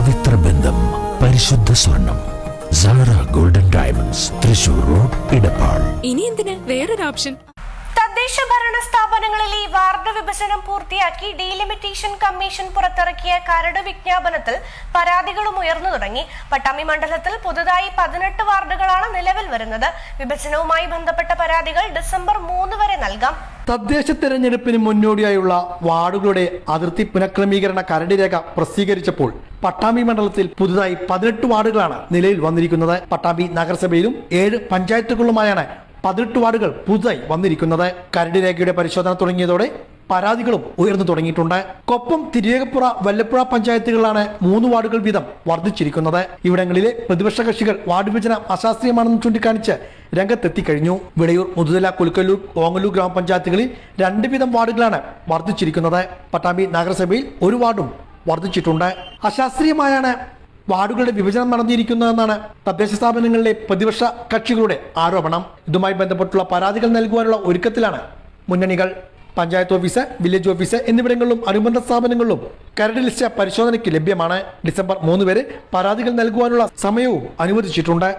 പവിത്ര ബന്ധം പരിശുദ്ധ സ്വർണം Sara golden diamonds Thrissur road Edappal ഇനി എന്തിന്? വേറൊരു ഓപ്ഷൻ. തദ്ദേശ ഭരണ സ്ഥാപനങ്ങളിലെ വാർഡ് വിഭജനം പൂർത്തിയാക്കി ഡീലിമിറ്റേഷൻ കമ്മീഷൻ പുറത്തിറക്കിയ കരട് വിജ്ഞാപനത്തിൽ പരാതികളും ഉയർന്നു തുടങ്ങി. പട്ടാമ്പി മണ്ഡലത്തിൽ പുതുതായി പതിനെട്ട് വാർഡുകളാണ് നിലവിൽ വരുന്നത്. വിഭജനവുമായി ബന്ധപ്പെട്ട പരാതികൾ ഡിസംബർ മൂന്ന് വരെ നൽകാം. തദ്ദേശ തെരഞ്ഞെടുപ്പിന് മുന്നോടിയായുള്ള വാർഡുകളുടെ അതിർത്തി പുനഃക്രമീകരണ കരട് രേഖ പ്രസിദ്ധീകരിച്ചപ്പോൾ പട്ടാമ്പി മണ്ഡലത്തിൽ പുതുതായി പതിനെട്ട് വാർഡുകളാണ് നിലയിൽ വന്നിരിക്കുന്നത്. പട്ടാമ്പി നഗരസഭയിലും ഏഴ് പഞ്ചായത്തുകളിലുമായാണ് പതിനെട്ട് വാർഡുകൾ പുതുതായി വന്നിരിക്കുന്നത്. കരട് രേഖയുടെ പരിശോധന തുടങ്ങിയതോടെ പരാതികളും ഉയർന്നു തുടങ്ങിയിട്ടുണ്ട്. കൊപ്പം തിരുവേഗപ്പുറ വല്ലപ്പുഴ പഞ്ചായത്തുകളിലാണ് മൂന്ന് വാർഡുകൾ വീതം വർദ്ധിച്ചിരിക്കുന്നത്. ഇവിടങ്ങളിലെ പ്രതിപക്ഷ കക്ഷികൾ വാർഡ് വിഭജനം അശാസ്ത്രീയമാണെന്ന് ചൂണ്ടിക്കാണിച്ച് രംഗത്തെത്തിക്കഴിഞ്ഞു വിളയൂർ മുതുതല കുലുക്കല്ലൂർ ഓങ്ങല്ലൂർ ഗ്രാമപഞ്ചായത്തുകളിൽ രണ്ട് വീതം വാർഡുകളാണ് വർദ്ധിച്ചിരിക്കുന്നത്. പട്ടാമ്പി നഗരസഭയിൽ ഒരു വാർഡും വർദ്ധിച്ചിട്ടുണ്ട്. അശാസ്ത്രീയമായാണ് വാർഡുകളുടെ വിഭജനം നടന്നിരിക്കുന്നതെന്നാണ് തദ്ദേശ സ്ഥാപനങ്ങളിലെ പ്രതിപക്ഷ കക്ഷികളുടെ ആരോപണം. ഇതുമായി ബന്ധപ്പെട്ടുള്ള പരാതികൾ നൽകുവാനുള്ള ഒരുക്കത്തിലാണ് മുന്നണികൾ. പഞ്ചായത്ത് ഓഫീസ് വില്ലേജ് ഓഫീസ് എന്നിവിടങ്ങളിലും അനുബന്ധ സ്ഥാപനങ്ങളിലും കരട് ലിസ്റ്റ് പരിശോധനയ്ക്ക് ലഭ്യമാണ്. ഡിസംബർ മൂന്ന് വരെ പരാതികൾ നൽകുവാനുള്ള സമയവും അനുവദിച്ചിട്ടുണ്ട്.